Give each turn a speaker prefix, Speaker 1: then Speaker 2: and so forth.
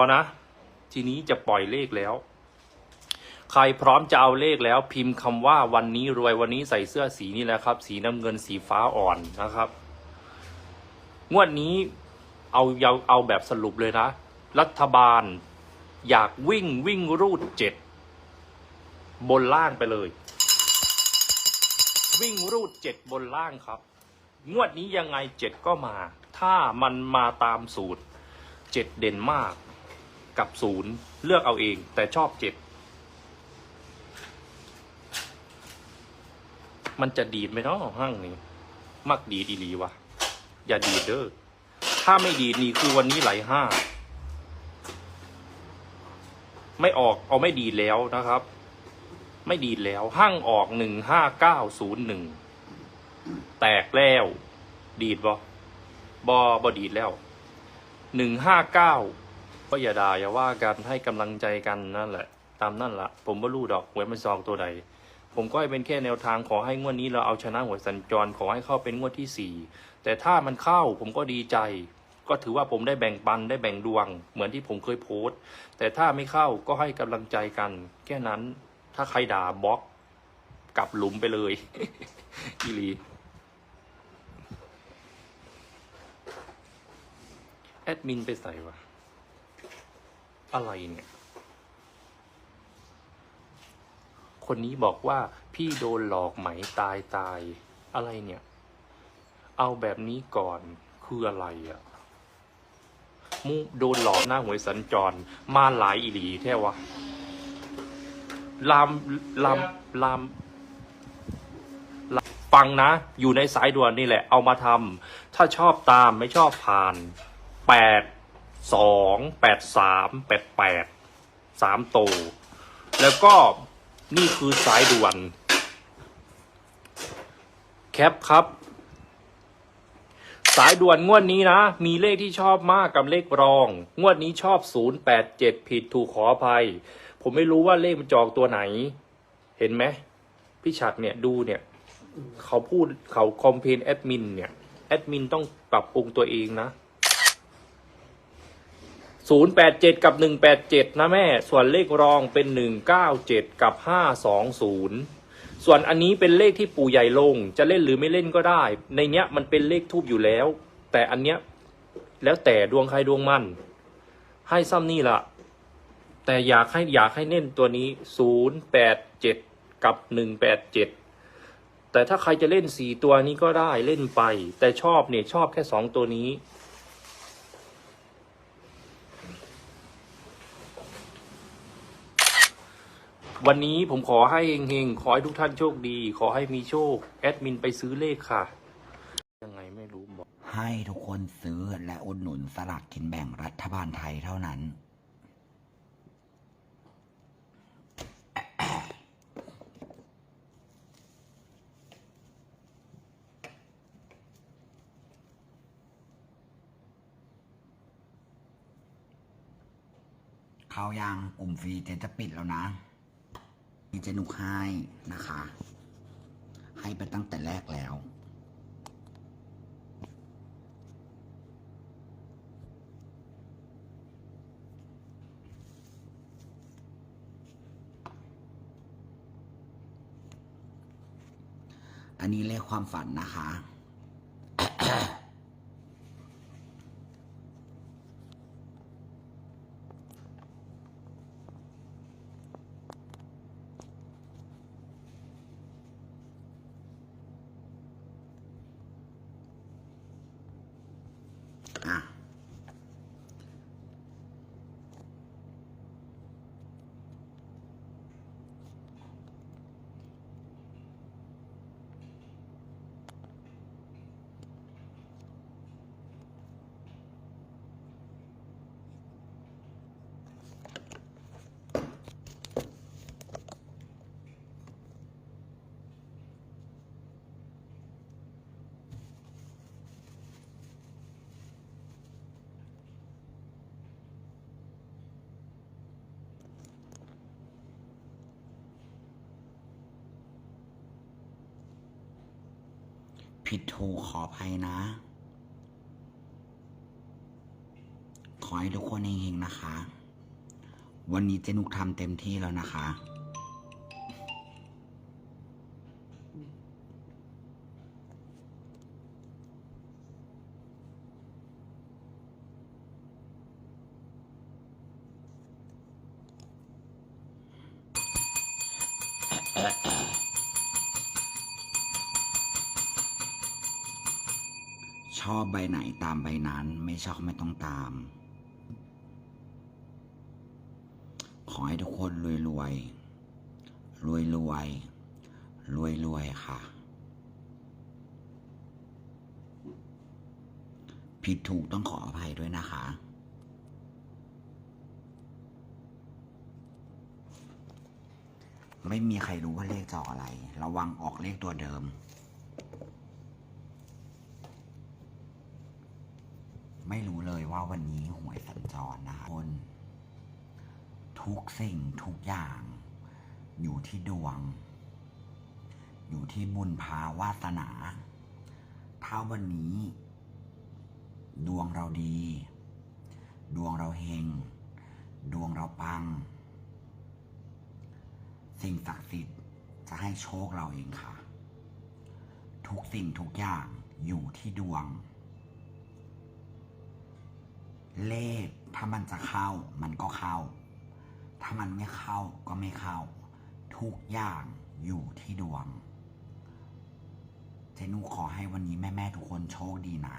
Speaker 1: อนะ ทีนี้จะปล่อยเลขแล้ว ใครพร้อมจะเอาเลขแล้ว พิมพ์คำว่าวันนี้รวยวันนี้ใส่เสื้อสีนี่แหละครับ สีน้ำเงินสีฟ้าอ่อนนะครับ งวดนี้เอาเอาเอาแบบสรุปเลยนะ รัฐบาล อยากวิ่งวิ่งรูดเจ็ดบนล่างไปเลย วิ่งรูดเจ็ดบนล่างครับ งวดนี้ยังไงเจ็ดก็มา ถ้ามันมาตามสูตรเจ็ดเด่นมาก กับศูนย์เลือกเอาเอง แต่ชอบเจ็ดมันจะดีดไหมเนาะห้างนี้ มักดีดอีลีวะอย่าดีดเด้อถ้าไม่ดีดนี่คือวันนี้ไหลห้าไม่ออกเอาไม่ดีดแล้วนะครับ ไม่ดีดแล้วห้างออกหนึ่งห้าเก้าศูนย์หนึ่งแตกแล้ว ดีดบอบอบอดีดแล้วหนึ่งห้าเก้า ก็อย่าด่าอย่าว่ากันให้กำลังใจกันนั่นแหละ ตามนั่นละผมไม่รู้ดอกหวยมันซองตัวใด ผมก็ให้เป็นแค่แนวทางขอให้งวดนี้เราเอาชนะหวยสัญจรขอให้เข้าเป็นงวดที่สี่แต่ถ้ามันเข้าผมก็ดีใจ ก็ถือว่าผมได้แบ่งปันได้แบ่งดวง เหมือนที่ผมเคยโพสต์ แต่ถ้าไม่เข้าก็ให้กำลังใจกัน แค่นั้นถ้าใครด่าบล็อกกลับหลุมไปเลยอีลีแอดมินไปใส่วะ อะไรเนี่ย คนนี้บอกว่าพี่โดนหลอกไหมตายตาย อะไรเนี่ย เอาแบบนี้ก่อนคืออะไรอะ่ะมูโดนหลอกหน้าหวยสัญจร มาหลายอีหลีแท้วะ ลาม ลาม ลามลามฟังนะ อยู่ในสายด่วนนี่แหละ เอามาทำ ถ้าชอบตามไม่ชอบผ่านแปด สองแปดสามแปดแปดสามโต แล้วก็นี่คือสายด่วน แคปครับ สายด่วนงวดนี้นะ มีเลขที่ชอบมากกับเลขรอง งวดนี้ชอบ087ผิดถูกขออภัย ผมไม่รู้ว่าเลขมันจอกตัวไหน เห็นไหมพี่ฉัดเนี่ยดูเนี่ยเขาพูดเขาคอมเพนแอดมินเนี่ย แอดมินต้องปรับปรุงตัวเองนะ 087กับ187นะแม่ ส่วนเลขรองเป็น197กับ520ส่วนอันนี้เป็นเลขที่ปู่ใหญ่ลง จะเล่นหรือไม่เล่นก็ได้ ในเนี้ยมันเป็นเลขทูบอยู่แล้ว แต่อันเนี้ยแล้วแต่ดวงใครดวงมัน ให้ซ้ำนี่ละแต่อยากให้อยากให้เน้นตัวนี้087กับ187แต่ถ้าใครจะเล่นสี่ตัวนี้ก็ได้เล่นไป แต่ชอบเนี่ยชอบแค่สองตัวนี้ วันนี้ผมขอให้เฮงๆ ขอให้ทุกท่านโชคดี ขอให้มีโชค แอดมินไปซื้อเลขค่ะ ยังไงไม่รู้บอก
Speaker 2: ให้ทุกคนซื้อและอุดหนุนสลากกินแบ่งรัฐบาลไทยเท่านั้น เขายังกลุ่มฟรีเจนจะปิดแล้วนะ เจนุกให้นะคะ ให้ไปตั้งแต่แรกแล้ว อันนี้เลขความฝันนะคะ อ่ ผิดถูกขออภัยนะ ขอให้ทุกคนเฮงๆนะคะ วันนี้เจนุกทำเต็มที่แล้วนะคะ ชอบใบไหนตามใบนั้น ไม่ชอบไม่ต้องตาม ขอให้ทุกคนรวยรวยรวยรวยรวยรวยค่ะ ผิดถูกต้องขออภัยด้วยนะคะ ไม่มีใครรู้ว่าเลขจะออกอะไร ระวังออกเลขตัวเดิม ไม่รู้เลยว่าวันนี้หวยสัญจรนะคะคนทุกสิ่งทุกอย่าง อยู่ที่ดวง อยู่ที่บุญพาวาสนา ถ้าวันนี้ ดวงเราดี ดวงเราเฮง ดวงเราปัง สิ่งศักดิ์สิทธิ์จะให้โชคเราเองค่ะ ทุกสิ่งทุกอย่างอยู่ที่ดวง เลขถ้ามันจะเข้ามันก็เข้า ถ้ามันไม่เข้าก็ไม่เข้า ทุกอย่างอยู่ที่ดวง เจนูขอให้วันนี้แม่ ๆ ทุกคนโชคดีนะ